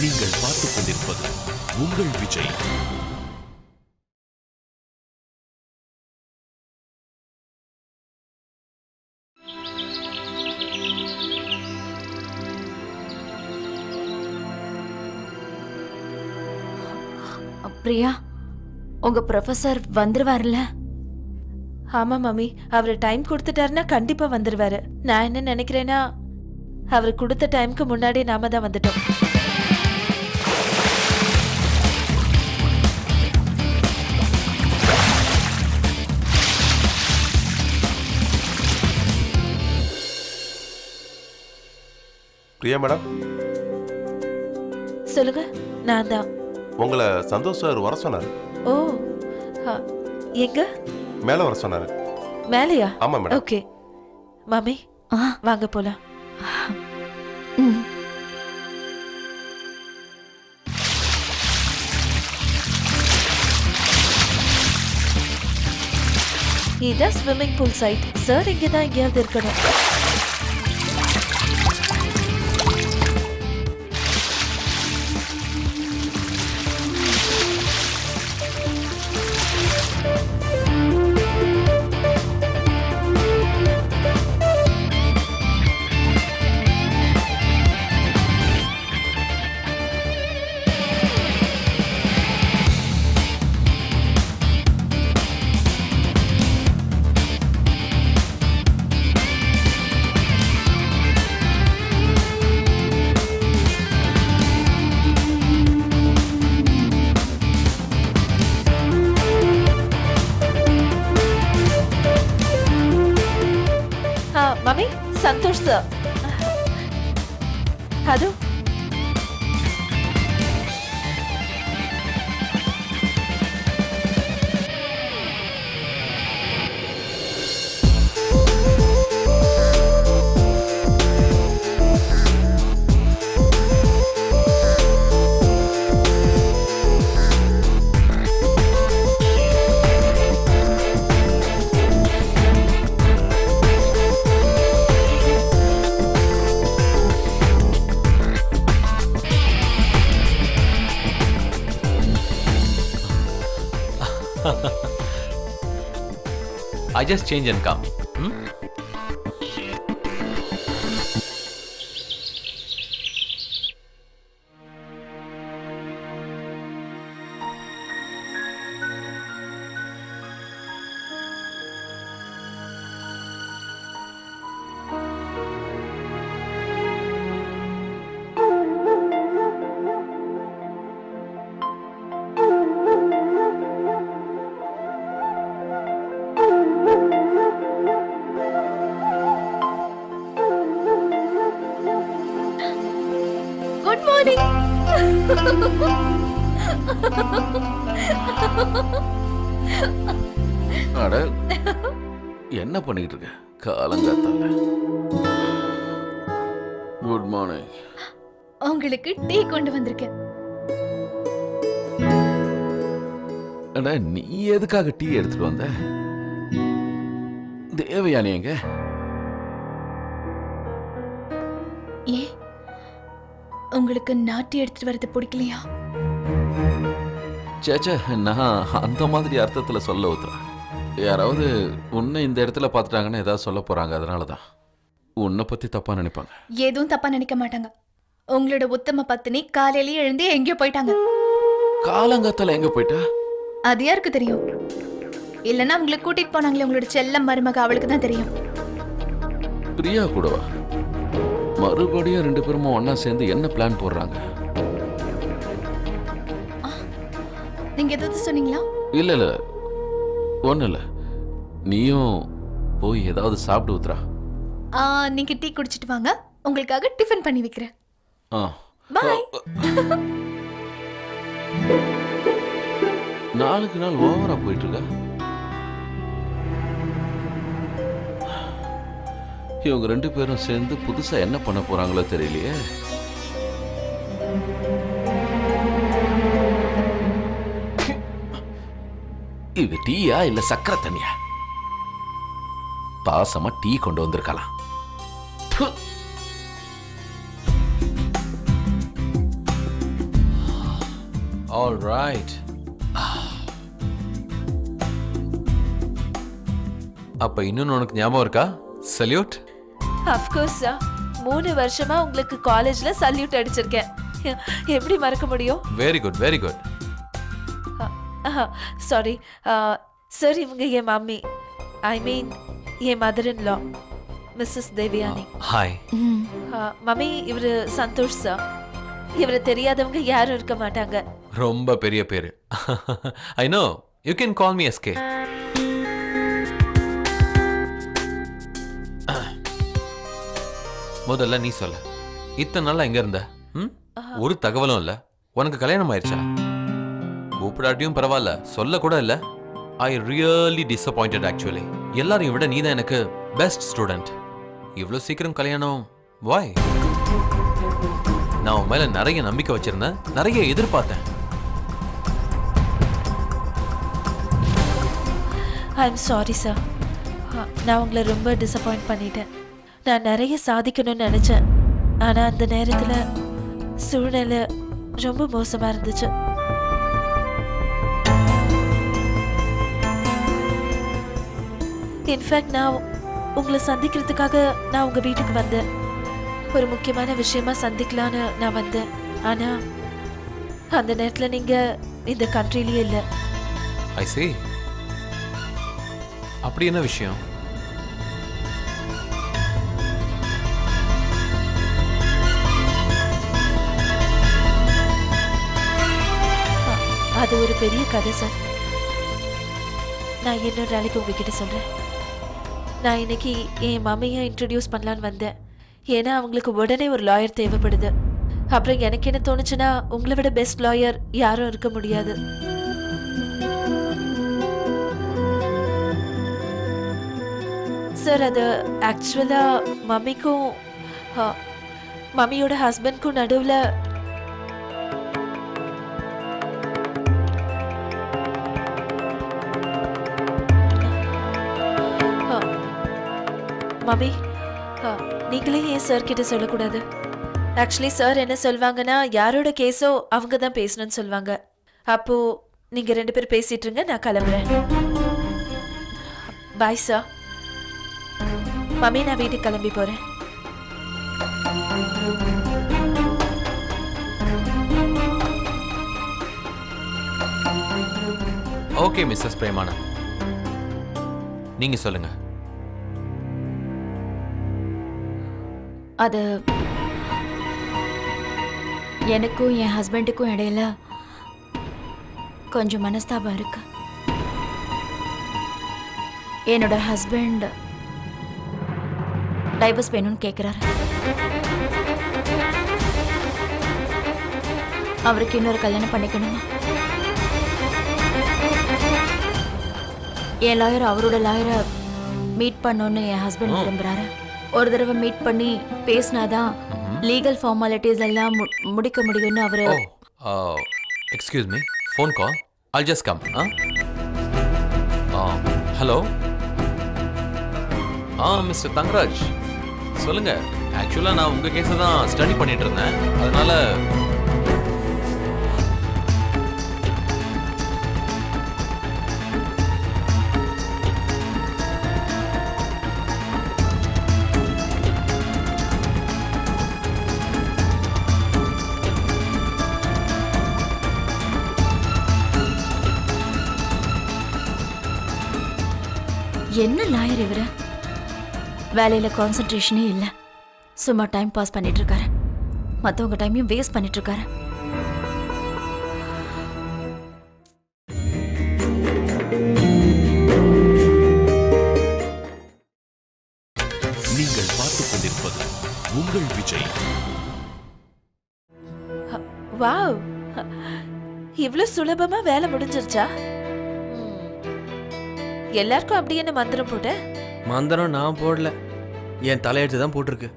நீங்கள் பார்த்துக் கொண்டிருப்பது உங்கள் விஜய். பிரியா உங்க ப்ரொஃபசர் வந்துருவார்ல ஆமா மம்மி. அவர் டைம் கொடுத்துட்டாருன்னா கண்டிப்பா வந்துருவாரு. நான் என்ன நினைக்கிறேன்னா அவர் கொடுத்த டைம்க்கு முன்னாடி நாம தான் வந்துட்டோம். பிரியா மேடம். சொல்லுங்க நான் தான். உங்களை சந்தோஷ் சார் வர சொன்னார். ஓ ஆ, எங்க? மேலே வர சொன்னார். மேலையா? ஆமாம் மேடம். ஓகே. மம்மி ஆ. வாங்க போலாம். ம். இதான் ஸ்விம்மிங் பூல் சைட் சார் இங்கே தான் எங்கேயாவது இருக்கணும். ஆ mummy Santosh sir I just change and come. Hmm? Good morning அட என்ன பண்ணிட்டு இருக்க? காலங்காத்தால. குட் மார்னிங் உங்களுக்கு டீ கொண்டு வந்திருக்கேன். அட நீ எதுக்காக டீ எடுத்துட்டு வந்த? தேவயானி எங்க உங்களுக்கு நாட்டி எடுத்துட்டு வரது பிடிக்கலையா? சேச்சே நான் அந்த மாதிரி அர்த்தத்துல சொல்ல ஊத்துறேன் யாராவது உன்னை இந்த இடத்துல பார்த்துட்டாங்கன்னு ஏதாவது சொல்ல போறாங்க அதனால தான் உன்னை பத்தி தப்பா நினைப்பாங்க. எதுவும் தப்பா நினைக்க மாட்டாங்க. உங்களோட உத்தம பத்தினி காலையிலேயே எழுந்து எங்கேயோ போயிட்டாங்க. காலங்காத்தால எங்க போயிட்டா? அது யாருக்கு தெரியும்? இல்லைன்னா உங்களை கூட்டிட்டு போனாங்களே உங்களோட செல்ல மருமக அவளுக்கு தான் தெரியும். பிரியா கூடவா? மறுபடியும் ரெண்டு பேருமா ஒண்ணா சேர்ந்து என்ன பிளான் போடுறாங்க? நீங்க எதாவது சொன்னீங்களா? இல்ல இல்ல. ஒண்ணு இல்ல. நீயும் போய் ஏதாவது சாப்பிட்டு ஊத்துறா நீங்க டீ குடிச்சிட்டு வாங்க. உங்களுக்காக டிஃபன் பண்ணி வைக்கிறேன். ஆ. பாய் நாளுக்கு நாள் ஓவரா போயிட்டு இருக்க. இவங்க ரெண்டு பேரும் சேர்ந்து புதுசா என்ன பண்ண போறாங்களோ தெரியலையே. இது டீயா இல்ல சக்கரை தண்ணியா? பாசமா டீ கொண்டு வந்திருக்கலாம். ப்பு. ஆல் ரைட் அப்ப இன்னொன்னு உனக்கு ஞாபகம் இருக்கா? சல்யூட் அஃப்கோர்ஸ் சார் மூணு வருஷமா உங்களுக்கு காலேஜ்ல சல்யூட் அடிச்சிருக்கேன். எப்படி மறக்க முடியும்? Very good very good sorry sir இவங்க என் mummy I mean N mother in law Mrs Devyani hi mummy இவரு சந்தோஷ் சார் இவரை தெரியாதவங்க யாரும் இருக்க மாட்டாங்க. ரொம்ப பெரிய பேரு. I know you can call me SK முதல்ல நீ சொல்ல. இத்தனை நாளா எங்க இருந்த? ம்? ஒரு தகவலும் இல்ல. உனக்கு கல்யாணம் ஆயிடுச்சா? கூப்பிடாட்டியும் பரவாயில்ல. சொல்ல கூட இல்ல. ஐ ரியலி டிசப்பாயிண்டட் ஆக்சுவலி எல்லாரையும் விட நீ தான் எனக்கு பெஸ்ட் ஸ்டூடெண்ட் இவ்வளோ சீக்கிரம் கல்யாணம். வாய் நான் உன் மேல நிறைய நம்பிக்கை வச்சிருந்தேன். நிறைய எதிர்பார்த்தேன். ஐ எம் சாரி சார் நான் உங்களை ரொம்ப டிசப்பாயிண்ட் பண்ணிட்டேன். நான் நிறைய சாதிக்கணும்னு நினச்சேன். ஆனால் அந்த நேரத்தில் சூழ்நிலை ரொம்ப மோசமாக இருந்துச்சு. இன்ஃபேக்ட் நான் உங்களை சந்திக்கிறதுக்காக நான் உங்கள் வீட்டுக்கு வந்தேன். ஒரு முக்கியமான விஷயமா சந்திக்கலான்னு நான் வந்தேன். ஆனால் அந்த நேரத்தில் நீங்கள் இந்த கண்ட்ரிலேயே இல்லை. ஐ see. அப்படி என்ன விஷயம்? அது ஒரு பெரிய கதை சார். நான் இன்னொரு நாளைக்கு உங்ககிட்ட சொல்கிறேன் நான் இன்னைக்கு என் மம்மியை இன்ட்ரடியூஸ் பண்ணலான்னு வந்தேன். ஏன்னா அவங்களுக்கு உடனே ஒரு லாயர் தேவைப்படுது. அப்புறம் எனக்கு என்ன தோணுச்சுன்னா உங்களை விட பெஸ்ட் லாயர் யாரும் இருக்க முடியாது. சார் அது ஆக்சுவலாக மம்மிக்கும் மம்மியோட ஹஸ்பண்ட்க்கும் நடுவில் மம்மி ஆ, நீங்களே ஏன் சார் கிட்ட சொல்லக்கூடாது? ஆக்சுவலி சார் என்ன சொல்வாங்கன்னா யாரோட கேஸோ அவங்க தான் பேசணும்னு சொல்லுவாங்க அப்போ நீங்க ரெண்டு பேரும் பேசிட்டு இருங்க நான் கிளம்புறேன். பாய் சார் மம்மி நான் வீட்டுக்கு கிளம்பி போறேன். ஓகே மிஸ்ஸஸ் பிரேமானா நீங்க சொல்லுங்க. அது எனக்கும் என் ஹஸ்பண்டுக்கும் இடையில கொஞ்சம் மனஸ்தாபம் இருக்கு. என்னோட ஹஸ்பண்ட் டைவர்ஸ் வேணும்னு கேட்குறாரு அவருக்கு இன்னொரு கல்யாணம் பண்ணிக்கணுமா? என் லாயர் அவரோட லாயரை மீட் பண்ணணும்னு என் ஹஸ்பண்ட் விரும்புறாரு. ஒரு தடவை மீட் பண்ணி பேசினாதான் லீகல் ஃபார்மாலிட்டிஸ் எல்லாம் முடிக்க முடியும்னு அவரு excuse me phone call I'll just come ஆ? ஹலோ ஆ மிஸ்டர் தங்கராஜ். சொல்லுங்க. ஆக்சுவலாக நான் உங்க கேஸை தான் ஸ்டடி பண்ணிட்டு இருந்தேன். அதனால என்ன லாயர் இவரு? வேலையில கான்சென்ட்ரேஷனே இல்ல. சும்மா டைம் பாஸ் பண்ணிட்டு இருக்காரு மத்தவங்க டைமையும் வேஸ்ட் பண்ணிட்டு இருக்காரு நீங்கள் பார்த்துக் கொண்டிருப்பது உங்கள் விஜய். வாவ் இவ்வளவு சுலபமா வேலை முடிஞ்சிருச்சா. எல்லாருக்கும் அப்படி என்ன மந்திரம் போட்ட? மந்திரம் நான் போடல. என் தலையெழுத்து தான் போட்டிருக்கு.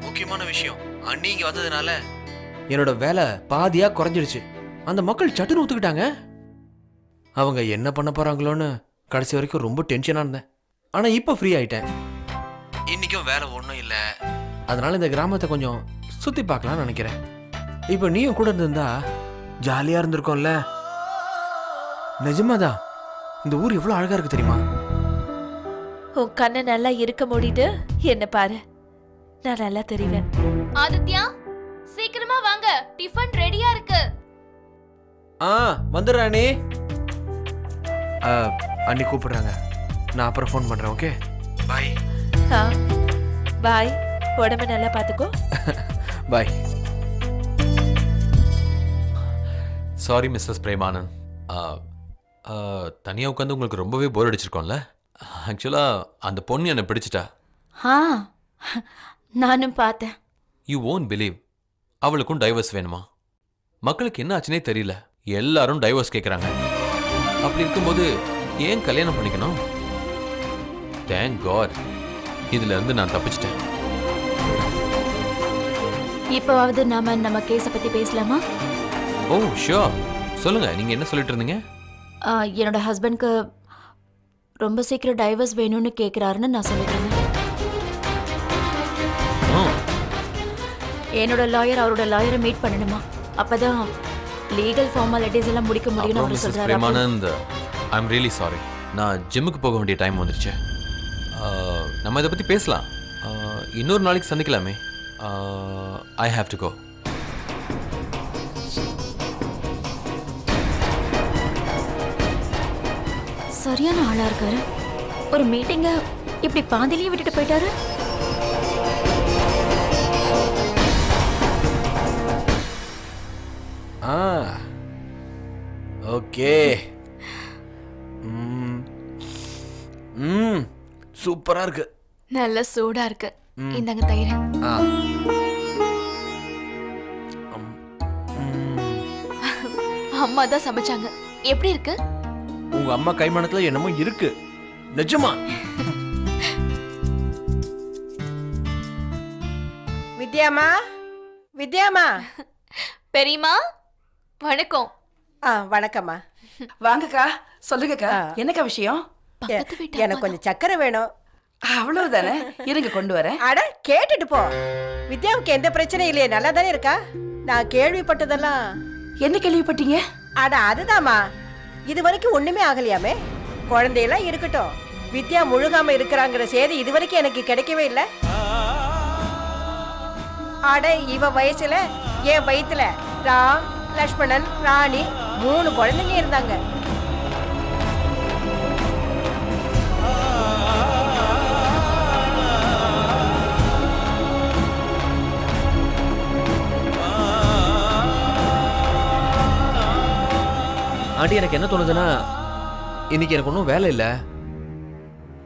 முக்கியமான விஷயம் அண்ணி இங்கே வந்ததுனால என்னோட வேலை பாதியா குறைஞ்சிடுச்சு. அந்த மக்கள் சட்டுன்னு ஒத்துக்கிட்டாங்க. அவங்க என்ன பண்ண போறாங்களோன்னு கடைசி வரைக்கும் ரொம்ப டென்ஷனாக இருந்தேன். ஆனால் இப்போ ஃப்ரீ ஆயிட்டேன். இன்னைக்கும் வேலை ஒன்றும் இல்லை. அதனால இந்த கிராமத்தை கொஞ்சம் சுற்றி பார்க்கலாம்னு நினைக்கிறேன். இப்போ நீயும் கூட இருந்திருந்தா ஜாலியா இருந்திருக்கோம்ல. நிஜமாதான். இந்த ஊர் எவ்வளவு அழகா இருக்கு தெரியுமா? உன் கண்ணை நல்லா இருக்க மூடிட்டு என்ன பாரு. நான் நல்லா தெரிவேன். ஆதித்யா சீக்கிரமா வாங்க. டிஃபன் ரெடியா இருக்கு. ஆ வந்துடுறா அண்ணி. ஆ, அண்ணி கூப்பிடுறாங்க. நான் அப்புறம் ஃபோன் பண்றேன் ஓகே பாய் ஆ பாய் உடம்ப நல்லா பார்த்துக்கோ பாய் சாரி மிஸ்ஸஸ் பிரேமானந்த் தனியாக உட்காந்து உங்களுக்கு ரொம்பவே போர் அடிச்சிருக்கோம்ல. ஆக்சுவலாக அந்த பொண்ணு என்னை பிடிச்சிட்டா. ஆ நானும் பார்த்தேன். யூ ஓன் பிலீவ் அவளுக்கும் டைவர்ஸ் வேணுமா? மக்களுக்கு என்ன ஆச்சுனே தெரியல. எல்லாரும் டைவர்ஸ் கேட்குறாங்க அப்படி இருக்கும்போது ஏன் கல்யாணம் பண்ணிக்கணும்? தேங்க் காட் இதுல இருந்து நான் தப்பிச்சிட்டேன். இப்போவாவது நாம நம்ம கேஸை பத்தி பேசலாமா? ஓ ஷியோர் சொல்லுங்க. நீங்க என்ன சொல்லிட்டு இருந்தீங்க? என்னோட ஹஸ்பண்ட்க்கு ரொம்ப சீக்கிரம் டைவர்ஸ் வேணும்னு கேட்குறாருன்னு நான் சொல்லிட்டு இருந்தேன் ஓ என்னோட லாயர் அவரோட லாயரை மீட் பண்ணணுமா? அப்பதான் லீகல் ஃபார்மாலிட்டிஸ் எல்லாம் முடிக்க முடியும்னு அவர் சொல்றாரு. Premanand I am really sorry நான் ஜிம்முக்கு போக வேண்டிய டைம் வந்துருச்சு. நம்ம இதை பற்றி பேசலாம். இன்னொரு நாளைக்கு சந்திக்கலாமே. ஐ ஹாவ் டு கோ சரியான ஆளா இருக்காரு. ஒரு மீட்டிங்க இப்படி பாதிலேயே விட்டுட்டு போயிட்டாரு? ஆ ஓகே. ம் சூப்பரா இருக்கு. நல்ல சூடா இருக்கு. இந்தாங்க தயிர். அம்மா தான் சமைச்சாங்க. எப்படி இருக்கு? உங்க அம்மா கைமானத்துல என்னமோ இருக்கு. நிஜமா? வித்யாமா? வித்யாமா? பெரியம்மா வணக்கம். ஆ வணக்கம்மா. வாங்கக்கா சொல்லுங்கக்கா. என்னக்கா விஷயம்? எனக்கு கொஞ்சம் சக்கரை வேணும். அவ்வளவுதானே? இருங்க கொண்டு வரேன். அட கேட்டுட்டு போ. வித்யாவுக்கு எந்த பிரச்சனையும் இல்லையே நல்லா தானே இருக்கா? நான் கேள்விப்பட்டதெல்லாம் என்ன கேள்விப்பட்டீங்க? அட அதுதாம்மா. இது வரைக்கும் ஒண்ணுமே ஆகலையாமே? குழந்தையெல்லாம் இருக்கட்டும். வித்யா முழுகாம இருக்கிறாங்கிற செய்தி இது வரைக்கும் எனக்கு கிடைக்கவே இல்லை. அட இவ வயசுல என் வயிற்றுல ராம் லக்ஷ்மணன் ராணி மூணு குழந்தைங்க இருந்தாங்க. ஆண்டி எனக்கு என்ன தோணுதுன்னா இன்னைக்கு எனக்கு ஒன்றும் வேலை இல்லை.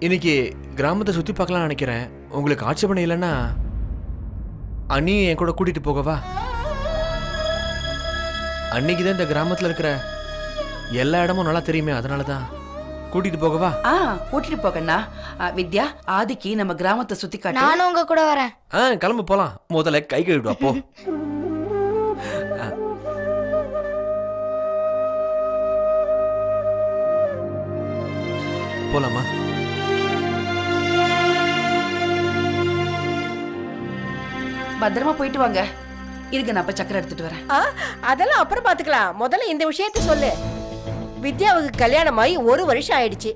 இன்னைக்கு கிராமத்தை சுற்றி பார்க்கலாம்னு நினைக்கிறேன். உங்களுக்கு ஆட்சேபணம் இல்லைன்னா அண்ணி என் கூட கூட்டிட்டு போகவா அன்னைக்கு தான் இந்த கிராமத்தில் இருக்கிற எல்லா இடமும் நல்லா தெரியுமே அதனால தான் கூட்டிட்டு போகவா ஆ கூட்டிட்டு போகண்ணா வித்யா ஆதிக்கு நம்ம கிராமத்தை சுத்தி காட்டு. நானும் உங்க கூட வரேன். ஆ கிளம்பு போலாம். முதல்ல கை கழுவிடு அப்போ. போலாமா? பத்திரமா போயிட்டு வாங்க. இருங்க நான் அப்ப சக்கரை எடுத்துட்டு வரேன். அதெல்லாம் அப்புறம் பாத்துக்கலாம். முதல்ல இந்த விஷயத்த சொல்லு. வித்யாவுக்கு கல்யாணம் ஆகி ஒரு வருஷம் ஆயிடுச்சு.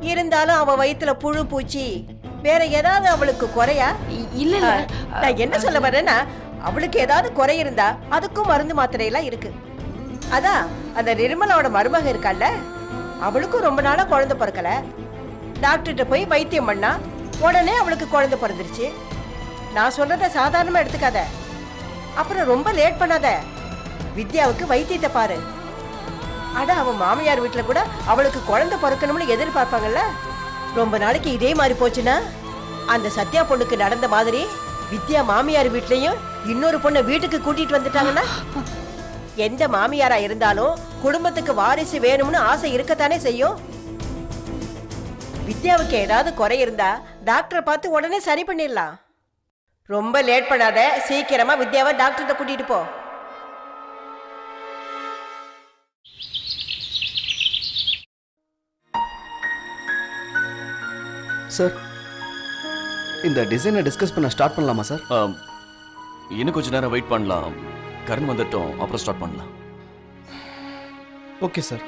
இருந்தாலும் அவ வயித்துல புழு பூச்சி வேற ஏதாவது அவளுக்கு குறையா? இ- இல்ல நான் என்ன சொல்ல வரேன்னா அவளுக்கு ஏதாவது குறை இருந்தா அதுக்கும் மருந்து மாத்திரை எல்லாம் இருக்கு. அதான் அந்த நிர்மலாவோட மருமக இருக்கால்ல? அவளுக்கும் ரொம்ப நாளா குழந்தை பிறக்கல. டாக்டர்கிட்ட போய் வைத்தியம் பண்ணா உடனே அவளுக்கு குழந்தை பிறந்துருச்சு. நான் சொல்றத சாதாரணமா எடுத்துக்காத. அப்புறம் ரொம்ப லேட் பண்ணாத. வித்யாவுக்கு வைத்தியத்தை பாரு. அட அவன் மாமியார் வீட்டுல கூட அவளுக்கு குழந்தை பிறக்கணும்னு எதிர்பார்ப்பாங்கல்ல? ரொம்ப நாளைக்கு இதே மாதிரி போச்சுன்னா? அந்த சத்யா பொண்ணுக்கு நடந்த மாதிரி வித்யா மாமியார் வீட்லயும் இன்னொரு பொண்ணை வீட்டுக்கு கூட்டிட்டு வந்துட்டாங்கன்னா? எந்த மாமியாரா இருந்தாலும் குடும்பத்துக்கு வாரிசு வேணும்னு ஆசை இருக்கத்தானே செய்யும்? வித்யாவுக்கு ஏதாவது குறை இருந்தா டாக்டரை பார்த்து உடனே சரி பண்ணிடலாம். ரொம்ப லேட் பண்ணாத சீக்கிரமா வித்யாவை டாக்டர்கிட்ட கூட்டிட்டு போ. சார் இந்த டிசைனை டிஸ்கஸ் பண்ண ஸ்டார்ட் பண்ணலாமா சார் இன்னும் கொஞ்ச நேரம் வெயிட் பண்ணலாம். கரண் வந்துட்டோம். அப்புறம் ஸ்டார்ட் பண்ணலாம். ஓகே சார்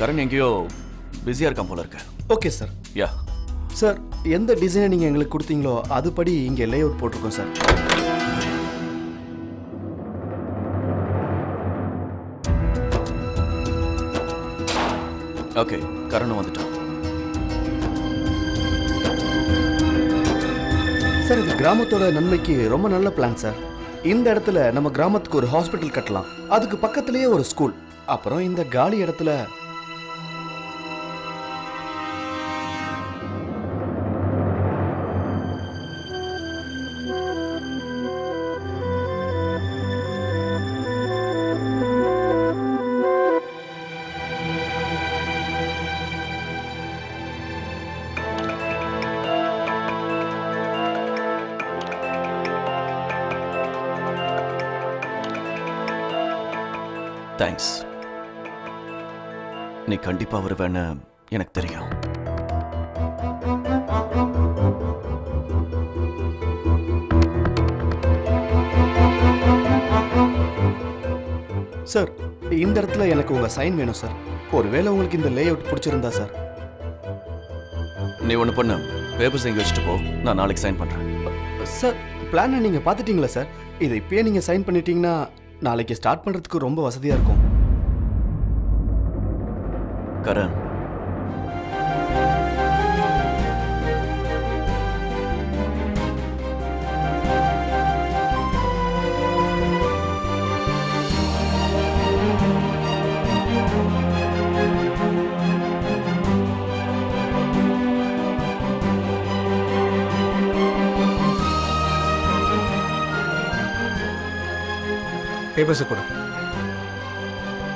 கரண் எங்கேயோ பிஸியாக இருக்கான் போல இருக்கு. ஓகே சார் யா. சார் எந்த டிசைனை நீங்கள் எங்களுக்கு கொடுத்தீங்களோ அதுபடி இங்கே லே அவுட் போட்டிருக்கோம் சார் ஓகே கரண் வந்துட்டான். சார் இது கிராமத்தோட நன்மைக்கு ரொம்ப நல்ல பிளான் சார் இந்த இடத்துல நம்ம கிராமத்துக்கு ஒரு ஹாஸ்பிட்டல் கட்டலாம். அதுக்கு பக்கத்துலேயே ஒரு ஸ்கூல் அப்புறம் இந்த காலி இடத்துல தேங்க்ஸ் நீ கண்டிப்பாக வருவேன்னு எனக்கு தெரியும். சார் இந்த இடத்துல எனக்கு உங்கள் சைன் வேணும் சார் ஒருவேளை உங்களுக்கு இந்த லே அவுட் பிடிச்சிருந்தா சார் நீ ஒன்று பண்ணு. பேப்பர்ஸ் இங்கே வச்சுட்டு போ. நான் நாளைக்கு சைன் பண்ணுறேன் சார் பிளானை நீங்கள் பார்த்துட்டீங்களா சார் இதை இப்பயே நீங்கள் சைன் பண்ணிட்டீங்கன்னா நாளைக்கு ஸ்டார்ட் பண்ணுறதுக்கு ரொம்ப வசதியாக இருக்கும். கரண் பேப்பர்ஸை கொடு.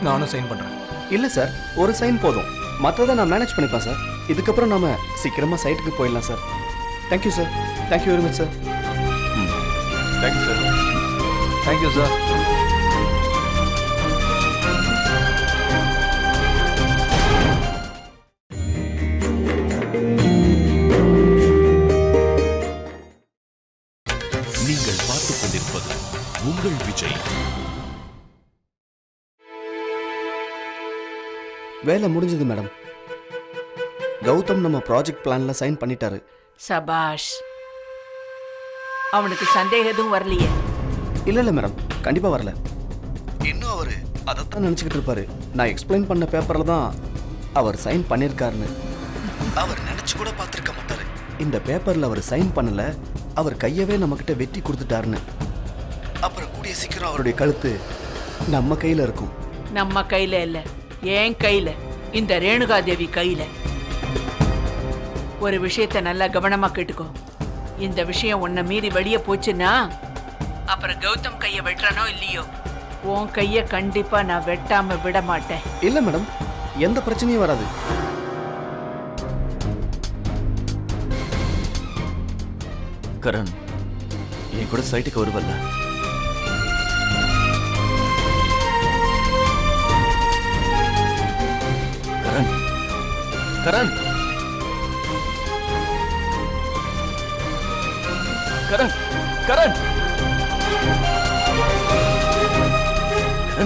நானும் சைன் பண்ணுறேன் இல்லை சார் ஒரு சைன் போதும். மற்றதை நான் மேனேஜ் பண்ணிப்பேன் சார். இதுக்கப்புறம் நாம சீக்கிரமாக சைட்டுக்கு போயிடலாம் sir. Thank you sir thank you very much sir thank you sir thank you sir நீங்கள் பார்த்துக் கொண்டிருப்பது உங்கள் விஜய். வேலை முடிஞ்சது மேடம். கௌதம் நம்ம ப்ராஜெக்ட் பிளான்ல சைன் பண்ணிட்டாரு. சபாஷ் அவனுக்கு சந்தேகம் எதுவும் வரலையே. இல்லை இல்லை மேடம். கண்டிப்பாக வரல. இன்னும் அவர் அதைத்தான் நினச்சிக்கிட்டு இருப்பாரு. நான் எக்ஸ்பிளைன் பண்ண பேப்பரில் தான் அவர் சைன் பண்ணியிருக்காருன்னு. அவர் நினச்சி கூட பார்த்துருக்க மாட்டாரு. இந்த பேப்பரில் அவர் சைன் பண்ணல அவர் கையவே நம்மக்கிட்ட வெட்டி கொடுத்துட்டாருன்னு. அப்புறம் கூடிய சீக்கிரம் அவருடைய கழுத்து நம்ம கையில் இருக்கும். நம்ம கையில இல்ல. என் கையில இந்த ரேணுகா தேவி கையில. ஒரு விஷயத்த நல்லா கவனமா கேட்டுக்கோ. இந்த விஷயம் உன்னை மீறி வெளியே போச்சுன்னா அப்புறம் கௌதம் கைய வெட்டுறானோ இல்லையோ? உன் கைய கண்டிப்பா நான் வெட்டாம விட மாட்டேன். இல்லை மேடம் எந்த பிரச்சனையும் வராது. கரண் என் கூட சைட்டுக்கு வருவல்ல. கரண். கரண் கரண்.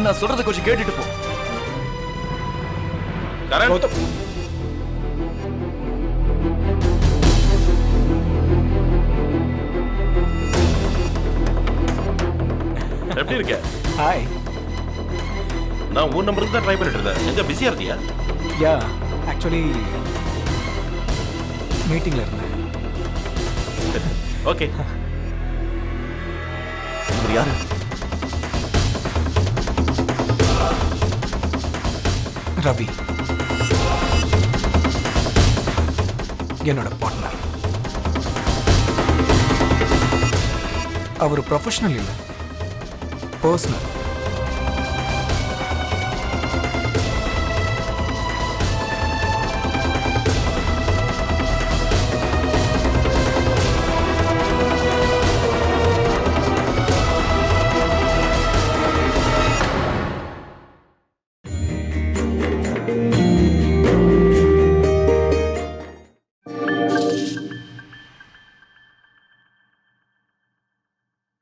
நான் சொல்றதை கொஞ்சம் கேட்டுட்டு போ. கரண். எப்படி இருக்க? ஹாய் நான் உன் நம்பருக்கு தான் ட்ரை பண்ணிட்டு இருந்தேன். எங்க பிஸியா இருந்தியா யா ஆக்சுவலி மீட்டிங்கில் இருந்தேன். ஓகே இவர் யாரு? ரவி. என்னோட பார்ட்னர் அவர் ப்ரொஃபஷனல் இல்லை. பர்சனல்